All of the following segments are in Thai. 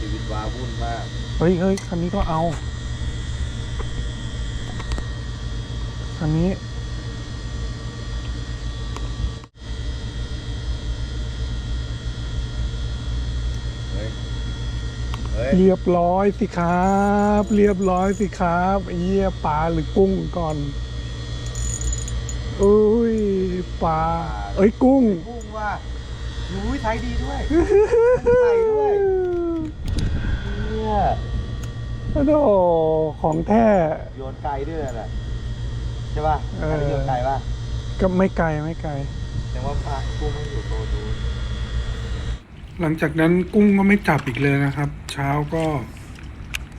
ชีวิตว้าวุ่นมาก เฮ้ยเฮ้ยคันนี้ก็เอา คันนี้ เฮ้ย เฮ้ย เรียบร้อยสิครับ เรียบร้อยสิครับไอ้เหี้ยปลาหรือกุ้งก่อนอุ้ยปลาเอ้ยกุ้ง กุ้งว่าหนูไทยดีด้วยไทยด้วยเนี่ย โอ้โหของแท้ โยนไกลด้วยน่ะใช่ป่ะเอออันนี้โยนไกลป่ะก็ไม่ไกลไม่ไกล แต่ว่าปลากุ้งไม่อยู่โตนู้นหลังจากนั้นกุ้งก็ไม่จับอีกเลยนะครับ เช้าก็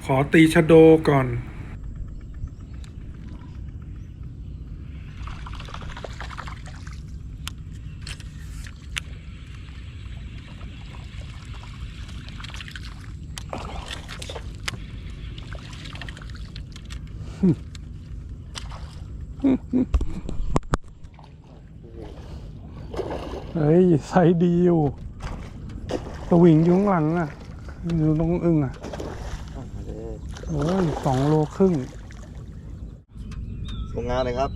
ขอตีชะโดก่อน เฮ้ยไซส์ดีอยู่สวิงอยู่ข้างหลังอะ อยู่ตรงอึ่งอะโอ้ยสองโลครึ่งโรงงานเลยครับ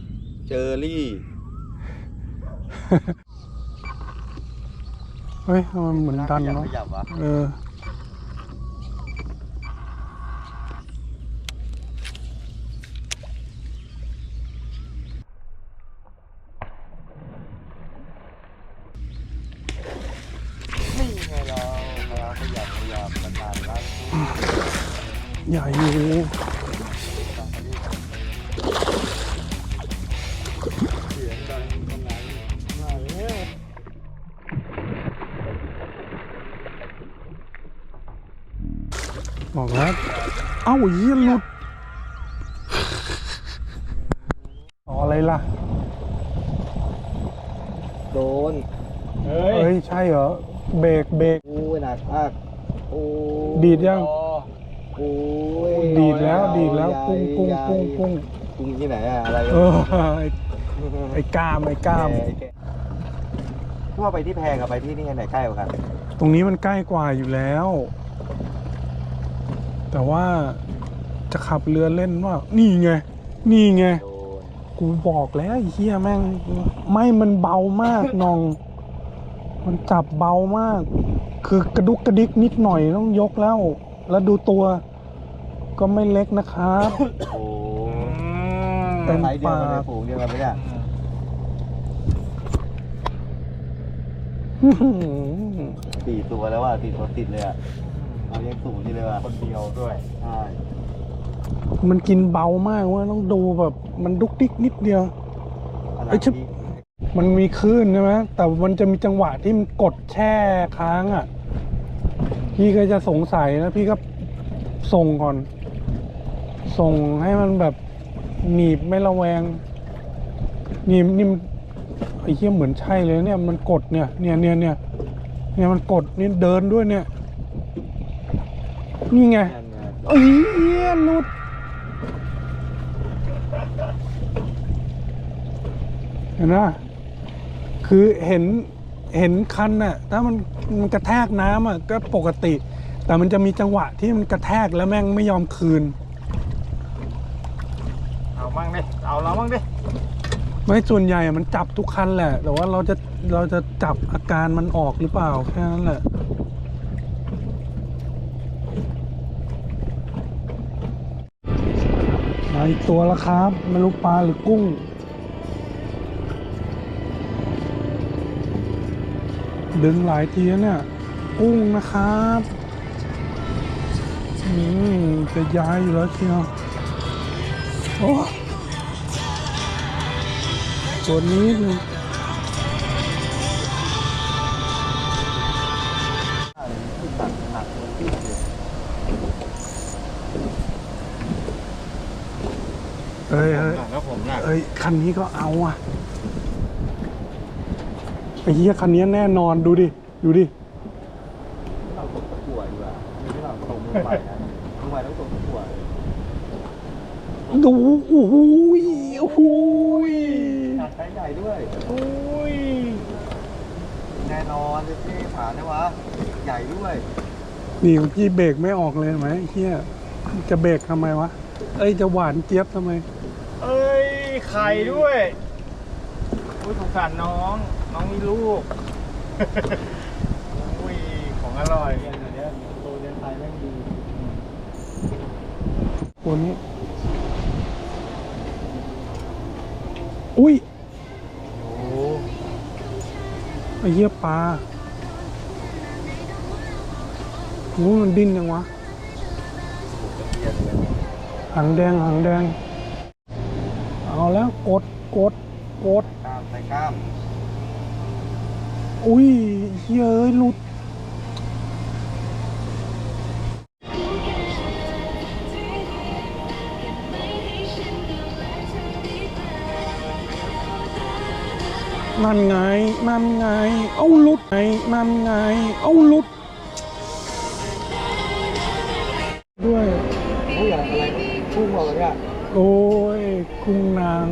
เจอรี่ เฮ้ยทำไมันเหมือนดันขยับเนาะขยับวะเออ ใหญ่อยู่บอกแล้ว เอ้าเยี่ยหลุดต่ออะไรล่ะ โดน เฮ้ย ใช่เหรอ เบรกเบรกโอ้ยหนักมาก โอ้ ดีดยัง โอ้ยดีดแล้วดีดแล้วกุ้งกุ้งใหญ่กุ้งกุ้งกุ้งที่ไหนอะอะไรเออไอ้ไอ้กล้ามไอ้กล้ามแพแกทั่วไปที่แพงกับไปที่นี่อันไหนใกล้กว่ากันตรงนี้มันใกล้กว่าอยู่แล้ว แต่ว่าจะขับเรือเล่นว่า นี่ไง นี่ไงโดนกูบอกแล้วไอ้เฮียแม่ง ไม่มันเบามากน้อง มันจับเบามาก คือกระดุกกระดิกนิดหน่อยต้องยกแล้ว แล้วดูตัวก็ไม่เล็กนะครับ โอ้เต็มไซส์เดียวกันเลยปากฝูงเดียวกันไหมเนี่ยอื้อหือสี่ตัวแล้วว่ะสี่ตัวติดเลยอะเอายังสูงนี่เลยว่ะคนเดียวด้วยใช่มันกินเบามากเว่าต้องดูแบบ มันดุกดิกนิดเดียว ขนาไอ้ดชิบที่มันมีคลื่นใช่ไหมแต่มันจะมีจังหวะที่มันกดแช่ค้างอะ พี่ก็จะสงสัยนะพี่ก็ส่งก่อน ส่งให้มันแบบหนีบไม่ระแวงหนีบนี่ไอ้เหี้ยเหมือนใช่เลยเนี่ยมันกดเนี่ยเนี่ยเนี่ยเนี่ยเนี่ยมันกดนี่เดินด้วยเนี่ย นี่ไงไงเอ้ยเหี้ยหลุดเห็นไหมคือเห็นเห็นคันน่ะถ้ามัน มันกระแทกน้ำอะก็ปกติ แต่มันจะมีจังหวะที่มันกระแทกแล้วแม่งไม่ยอมคืน เอามั่งดิ เอาเรามั่งดิ ไม่ส่วนใหญ่อะมันจับทุกคันแหละ แต่ว่าเราจะเราจะจับอาการมันออกหรือเปล่าแค่นั้นแหละมาอีกตัวแล้วครับ ไม่รู้ปลาหรือกุ้ง ดึงหลายทีแล้วเนี่ยกุ้งนะครับอืมจะย้ายอยู่แล้วเชียวโอ้ตัวนี้คือเลยเอ้ยเอ้ย หนักแล้วผมหนัก เอ้ย คันนี้ก็เอาอะ ไอ้เหี้ยคันนี้แน่นอนดูดิ ดูดิ เราตกตะกั่วดีกว่าไม่ใช่เราตกมือใหม่นะมือใหม่ต้องตกตะกั่วดูโอ้โหยโอ้โหยหนักใช้ใหญ่ด้วยโอ้ยแน่นอนเลยพี่ผ่านนะวะใหญ่ด้วยนี่ของพี่เบรกไม่ออกเลยเห็นไหมเฮียจะเบรกทำไมวะ เอ้ยจะหวานเจี๊ยบทำไม เอ้ยไข่ด้วยอุ้ยสงสารน้อง น้องมีลูกอุ้ยของอร่อยเนี่ยเดี๋ยวนี้โตเรียนไทยแม่งดีตัวนี้ อุ้ยโอ้ไอ้เหี้ยปลาโอ้มันดิ้นยังวะเรียนเลยหางแดงหางแดง เอาแล้วกดกดกดกล้ามใส่กล้าม อุ้ยเฮ้ยเอ้ยหลุด นั่นไง นั่นไง เอาหลุดไง นั่นไง เอาหลุด ด้วยโอ้ยอะไรพุ่งออกเลยอะโอ้ยกุ้งนาง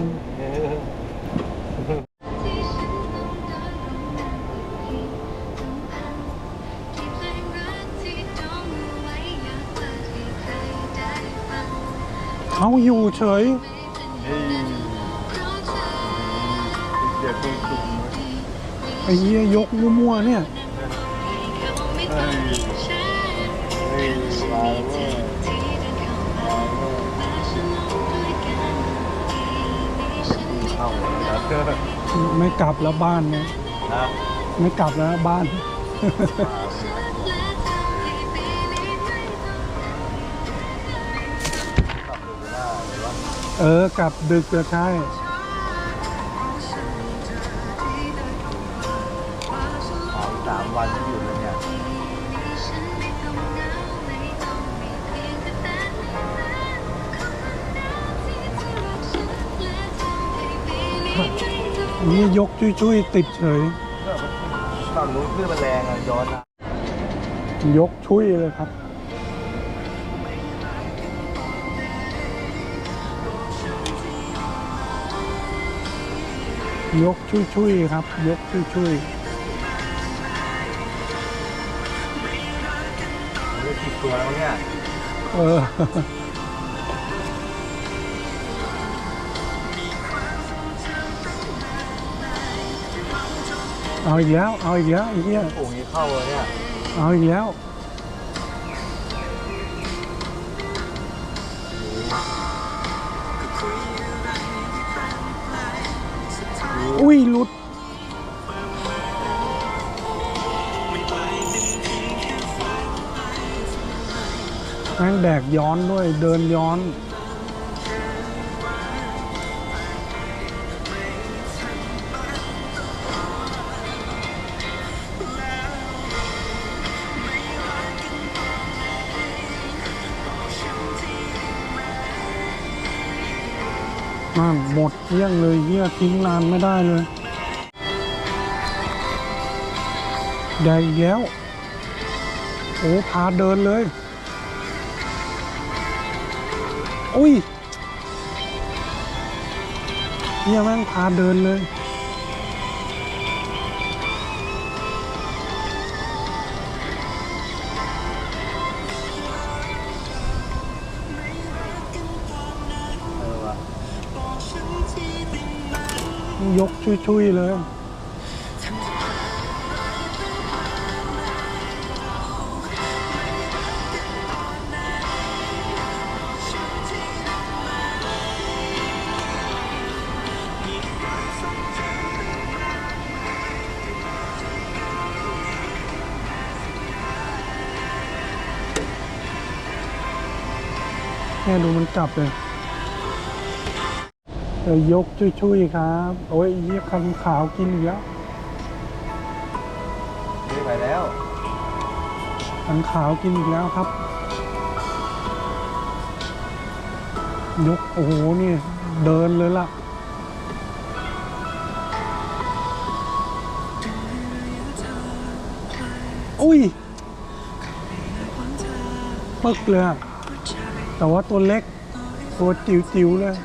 เขาอยู่เฉยเฮ้ยเดี๋ยวตุ้มตุ้มไอ้เหี้ยยกมั่วๆเนี่ย เฮ้ยเฮ้ยมาแล้วเว้ยมาแล้วเว้ยเข้าแล้วเด้อไม่กลับแล้วบ้านเนี่ยนะไม่กลับแล้วบ้านเออกลับดึกจะใช่สามสามวันไม่หยุดเลยเนี่ยนี่ยกชุยๆติดเฉยตอนรู้นคลื่นมันแรงอะย้อนนะยกชุยเลยครับ ยกชุยๆครับ ยกชุยเลือกผิดตัวแล้วเนี่ยๆเออ เอาอีกแล้ว เอาอีกแล้วไอ้เหี้ย โอ่งนี้เข้าเลยเนี่ย เอาอีกแล้ว อุ้ยลุดแม่งแดกย้อนด้วยเดินย้อน นั่นหมดเยี่ยงเลยเยี่ยทิ้งนานไม่ได้เลยใหญ่แล้ว โอ้พาเดินเลย อุ้ยเนี่ยแม่งพาเดินเลย ยกชุยๆเลยแค่ดูมันจับเลย เดี๋ยวยกชุยๆครับ โอ้ยเยี่ยคันขาวกินอีกแล้วนี่ไปแล้วคันขาวกินอีกแล้วครับ ยกโอ้โหนี่เดินเลยล่ะ อุ้ยปึกเลยอะแต่ว่าตัวเล็ก ตัวจิ๋วๆเลย